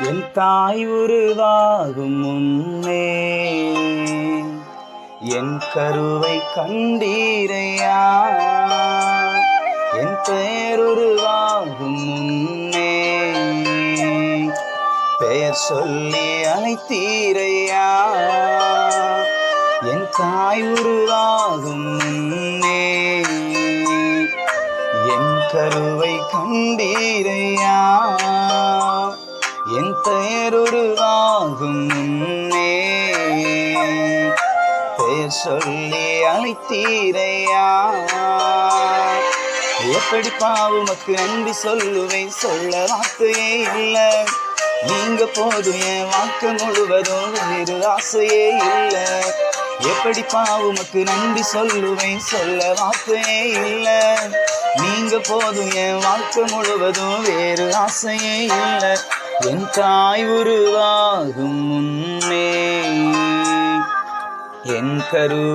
என் தாய் உருவாகும் முன்னே என் கருவை கண்டீரையா? என் பெயர் உருவாகும் முன்னே பெயர் சொல்லி அழைத்தீரையா என் தாய் உருவாகும் முன்னே என் கருவை கண்டீரையா? பேருருவாகும் முன்னே. பெயர் சொல்லி அழைத்தீரையா? எப்படி பாவு மக்கு நன்றி சொல்லுவேன்? சொல்ல வார்த்தையே இல்லை. நீங்க போதும் என் வாக்கு முழுவதும் வேறு ஆசையே இல்லை. எப்படி பாவுமக்கு நன்றி சொல்லுவேன்? சொல்ல வார்த்தையே இல்லை. நீங்க போதும் என் வாழ்க்கை முழுவதும் வேறு ஆசையே இல்லை. என் தாய் உருவாகும் முன்னே என் கரு